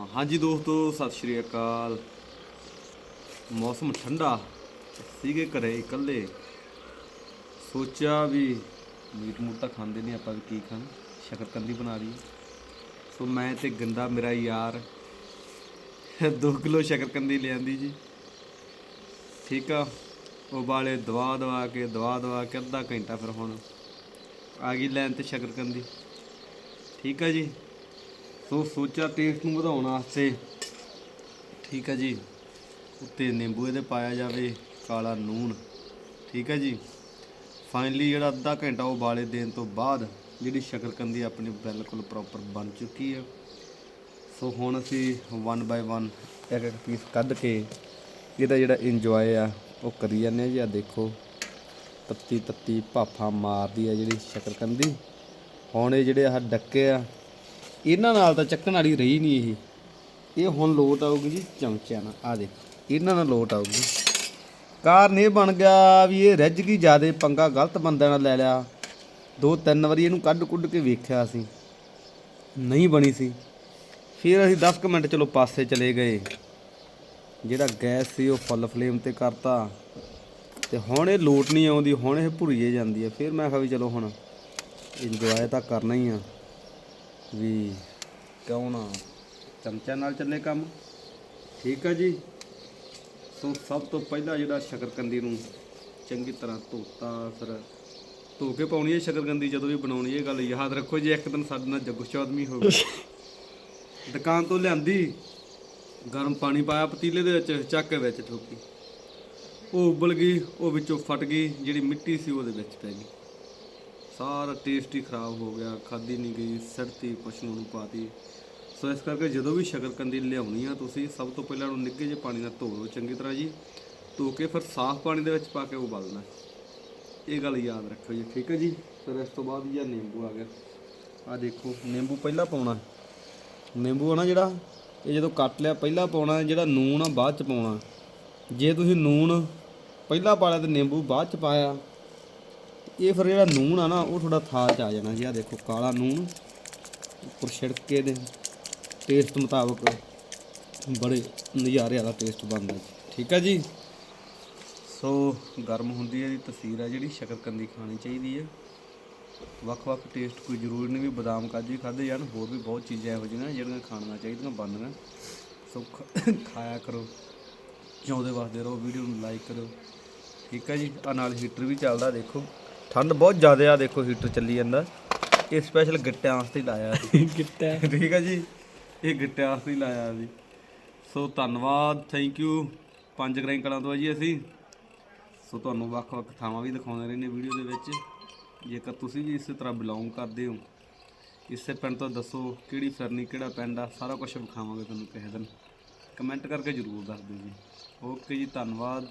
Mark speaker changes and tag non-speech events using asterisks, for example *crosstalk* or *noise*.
Speaker 1: ਹਾਂਜੀ ਦੋਸਤੋ, ਸਤਿ ਸ਼੍ਰੀ ਅਕਾਲ। ਮੌਸਮ ਠੰਡਾ, ਸੀਗੇ ਘਰੇ ਇਕੱਲੇ। ਸੋਚਿਆ ਵੀ ਮੀਟ ਮੂਟ ਤਾਂ ਖਾਂਦੇ ਨਹੀਂ ਆਪਾਂ ਵੀ ਕੀ ਖਾਣ? ਸ਼ਕਰਕੰਦੀ ਬਣਾ ਲਈ ਸੋ ਮੈਂ ਤੇ ਗੰਦਾ ਮੇਰਾ ਯਾਰ 2 ਕਿਲੋ ਸ਼ਕਰਕੰਦੀ ਲਿਆਂਦੀ ਜੀ। ਠੀਕ ਆ, ਉਬਾਲੇ ਦਵਾ ਦਵਾ ਕੇ, ਦਵਾ ਦਵਾ ਕੇ ਅੱਧਾ ਘੰਟਾ ਫਿਰ ਹੁਣ ਆ ਗਈ ਲੈਣ ਤੇ ਸ਼ਕਰਕੰਦੀ ਠੀਕ ਆ ਜੀ। ਸੋ ਸੋਚਿਆ ਟੇਸਟ ਨੂੰ ਵਧਾਉਣ ਵਾਸਤੇ। ਠੀਕ ਹੈ ਜੀ। ਉੱਤੇ ਨਿੰਬੂ ਇਹਦੇ ਪਾਇਆ ਜਾਵੇ, ਕਾਲਾ ਨੂਣ ਠੀਕ ਹੈ ਜੀ। ਫਾਈਨਲੀ ਜਿਹੜਾ ਅੱਧਾ ਘੰਟਾ ਉਬਾਲੇ ਦੇਣ ਤੋਂ ਬਾਅਦ ਜਿਹੜੀ ਸ਼ਕਰਕੰਦੀ ਆਪਣੀ ਬਿਲਕੁਲ ਪ੍ਰੋਪਰ ਬਣ ਚੁੱਕੀ ਹੈ। ਸੋ ਹੁਣ ਅਸੀਂ ਵਨ ਬਾਈ ਵਨ ਇੱਕ ਇੱਕ ਪੀਸ ਕੱਢ ਕੇ ਇਹਦਾ ਜਿਹੜਾ ਇੰਜੋਏ ਆ, ਉਹ ਕਰੀ ਜਾਂਦੇ ਆ ਜੀ। ਆ ਦੇਖੋ ਤੱਤੀ ਤੱਤੀ ਭਾਫਾ ਮਾਰਦੀ ਆ ਜਿਹੜੀ ਸ਼ਕਰਕੰਦੀ। ਹੁਣ ਇਹ ਜਿਹੜੇ ਆਹ ਡੱਕੇ ਆ ਇਹਨਾਂ ਨਾਲ ਤਾਂ ਚੱਕਣ ਵਾਲੀ ਰਹੀ ਨਹੀਂ ਇਹ। ਇਹ ਹੁਣ ਲੋਟ ਆਊਗੀ ਜੀ ਚਮਚਿਆਂ ਨਾਲ। ਆ ਦੇ ਇਹਨਾਂ ਨਾਲ ਲੋਟ ਆਊਗੀ। ਕਾਰਨ ਇਹ ਬਣ ਗਿਆ ਵੀ ਇਹ ਰੱਜ ਗਈ, ਜਿਆਦੇ ਪੰਗਾ ਗਲਤ ਬੰਦਿਆਂ ਨਾਲ ਲੈ ਲਿਆ। ਦੋ ਤਿੰਨ ਵਾਰੀ ਇਹਨੂੰ ਕੱਢ ਕੁੱਢ ਕੇ ਵੇਖਿਆ ਸੀ ਨਹੀਂ ਬਣੀ ਸੀ। ਫਿਰ ਅਸੀਂ 10 ਕੁ ਮਿੰਟ ਚਲੋ ਪਾਸੇ ਚਲੇ ਗਏ। ਜਿਹੜਾ ਗੈਸ ਸੀ ਉਹ ਫੁੱਲ ਫਲੇਮ ਤੇ ਕਰਤਾ। ਤੇ ਹੁਣ ਇਹ ਲੋਟ ਨਹੀਂ ਆਉਂਦੀ, ਹੁਣ ਇਹ ਭੁਰੀਏ ਜਾਂਦੀ ਹੈ ਫਿਰ ਮੈਂ ਕਿਹਾ ਵੀ ਚਲੋ ਹੁਣ ਇੰਜੋਏ ਤਾਂ ਕਰਨਾ ਹੀ ਆ। ਵੀ ਕਿਉਂ ਨਾ ਚਮਚਿਆਂ ਨਾਲ ਚੱਲੇ ਕੰਮ? ਠੀਕ ਆ ਜੀ? ਸੋ ਸਭ ਤੋਂ ਪਹਿਲਾਂ ਜਿਹੜਾ ਸ਼ਕਰਕੰਦੀ ਨੂੰ ਚੰਗੀ ਤਰ੍ਹਾਂ ਧੋਤਾ, ਫਿਰ ਧੋ ਕੇ ਪਾਉਣੀ ਹੈ ਸ਼ਕਰਕੰਦੀ, ਜਦੋਂ ਵੀ ਬਣਾਉਣੀ ਹੈ ਇਹ ਗੱਲ ਯਾਦ ਰੱਖੋ ਜੀ, ਇੱਕ ਦਿਨ ਸਾਡੇ ਨਾਲ ਜੱਗੂ ਚੌਦਮੀ ਹੋ ਗਈ ਦੁਕਾਨ ਤੋਂ ਲਿਆਂਦੀ, ਗਰਮ ਪਾਣੀ ਪਾਇਆ ਪਤੀਲੇ ਦੇ ਵਿੱਚ, ਚੱਕ ਕੇ ਵਿੱਚ ਠੋਕੀ। ਉਹ ਉਬਲ ਗਈ, ਉਹ ਵਿੱਚੋਂ ਫਟ ਗਈ, ਜਿਹੜੀ ਮਿੱਟੀ ਸੀ ਉਹਦੇ ਵਿੱਚ ਪੈ ਗਈ। ਸਾਰਾ ਟੇਸਟ ਹੀ ਖਰਾਬ ਹੋ ਗਿਆ ਖਾਦੀ ਨਹੀਂ ਗਈ ਸੜਤੀ ਪਸ਼ੂ ਨੂੰ ਪਾਤੀ। ਸੋ ਇਸ ਕਰਕੇ ਜਦੋਂ ਵੀ ਸ਼ਕਰਕੰਦੀ ਲਿਆਉਣੀ ਆ ਤੁਸੀਂ, ਸਭ ਤੋਂ ਪਹਿਲਾਂ ਉਹਨੂੰ ਨਿੱਘੇ ਜਿਹੇ ਪਾਣੀ ਨਾਲ ਧੋ ਲਓ ਚੰਗੀ ਤਰ੍ਹਾਂ ਜੀ। ਧੋ ਕੇ ਫਿਰ ਸਾਫ਼ ਪਾਣੀ ਦੇ ਵਿੱਚ ਪਾ ਕੇ ਉਬਾਲਣਾ। ਇਹ ਗੱਲ ਯਾਦ ਰੱਖੋ ਜੀ, ਠੀਕ ਹੈ ਜੀ? ਫਿਰ ਇਸ ਤੋਂ ਬਾਅਦ ਜੀ ਆਹ ਨਿੰਬੂ ਆ ਗਿਆ। ਆ ਦੇਖੋ, ਨਿੰਬੂ ਪਹਿਲਾਂ ਪਾਉਣਾ। ਨਿੰਬੂ ਆ ਨਾ ਜਿਹੜਾ, ਇਹ ਜਦੋਂ ਕੱਟ ਲਿਆ ਪਹਿਲਾਂ ਪਾਉਣਾ, ਜਿਹੜਾ ਨੂਣ ਆ ਬਾਅਦ ਚ ਪਾਉਣਾ। ਜੇ ਤੁਸੀਂ ਨੂਣ ਪਹਿਲਾਂ ਪਾ ਲਿਆ ਤੇ ਨਿੰਬੂ ਬਾਅਦ ਚ ਪਾਇਆ ਇਹ ਫਿਰ ਜਿਹੜਾ ਨੂਣ ਆ ਨਾ, ਉਹ ਥੋੜਾ ਥਾਲ ਚ ਆ ਜਾਣਾ ਜੀ। ਆ ਦੇਖੋ, ਕਾਲਾ ਨੂਣ ਉੱਪਰ ਛਿੜਕੇ ਦੇ ਟੇਸਟ ਮੁਤਾਬਕ ਬੜੇ ਨਜ਼ਾਰੇ ਵਾਲਾ ਟੇਸਟ ਬਣਦਾ ਜੀ। ਠੀਕ ਆ ਜੀ? ਸੋ, ਗਰਮ ਹੁੰਦੀ ਹੈ ਦੀ ਤਸਵੀਰ ਆ ਜਿਹੜੀ, ਸ਼ਕਰਕੰਦੀ ਖਾਣੀ ਚਾਹੀਦੀ ਹੈ। ਵੱਖ-ਵੱਖ ਟੇਸਟ ਕੋਈ ਜ਼ਰੂਰੀ ਨਹੀਂ ਵੀ ਬਦਾਮ ਕਾਜੂ ਹੀ ਖਾਦੇ ਜਾਣ, ਹੋਰ ਵੀ ਬਹੁਤ ਚੀਜ਼ਾਂ ਇਹੋ ਜਿਹੀਆਂ ਜਿਹੜੀਆਂ ਖਾਣੀਆਂ ਚਾਹੀਦੀਆਂ ਬਣਦੀਆਂ ਸੋ ਖਾਇਆ ਕਰੋ। ਜਿਉਂਦੇ ਵਾਸਤੇ ਰਹੋ ਵੀਡੀਓ ਨੂੰ ਲਾਈਕ ਕਰੋ ਠੀਕ ਹੈ ਜੀ? ਆ ਨਾਲ ਹੀਟਰ ਵੀ ਚੱਲਦਾ, ਦੇਖੋ। ਠੰਡ ਬਹੁਤ ਜ਼ਿਆਦਾ ਆ ਦੇਖੋ ਹੀਟਰ ਚੱਲੀ ਜਾਂਦਾ। ਇਹ ਸਪੈਸ਼ਲ ਗਿੱਟਿਆਂ ਵਾਸਤੇ ਲਾਇਆ ਸੀ। *laughs*
Speaker 2: ਕਿੱਤਾ
Speaker 1: ਠੀਕ ਹੈ ਜੀ? ਇਹ ਗਿੱਟਿਆਂ ਵਾਸਤੇ ਹੀ ਲਾਇਆ ਜੀ ਸੋ ਧੰਨਵਾਦ ਥੈਂਕ ਯੂ ਪੰਜ ਗ੍ਰਾਈਂ ਕਲਾਂ ਤੋਂ ਆ ਜੀ ਅਸੀਂ। ਸੋ ਤੁਹਾਨੂੰ ਵੱਖ-ਵੱਖ ਥਾਵਾਂ ਵੀ ਦਿਖਾਉਂਦੇ ਰਹਿੰਦੇ ਵੀਡੀਓ ਦੇ ਵਿੱਚ। ਜੇਕਰ ਤੁਸੀਂ ਵੀ ਇਸੇ ਤਰ੍ਹਾਂ ਬਿਲੋਂਗ ਕਰਦੇ ਹੋ ਇਸੇ ਪਿੰਡ ਤੋਂ ਦੱਸੋ ਕਿਹੜੀ ਫਿਰਨੀ ਕਿਹੜਾ ਪਿੰਡ ਆ ਸਾਰਾ ਕੁਝ ਵਿਖਾਵਾਂਗੇ ਤੁਹਾਨੂੰ ਕਿਸੇ ਦਿਨ। ਕਮੈਂਟ ਕਰਕੇ ਜਰੂਰ ਦੱਸ ਦਿਓ ਜੀ। ਓਕੇ ਜੀ ਧੰਨਵਾਦ।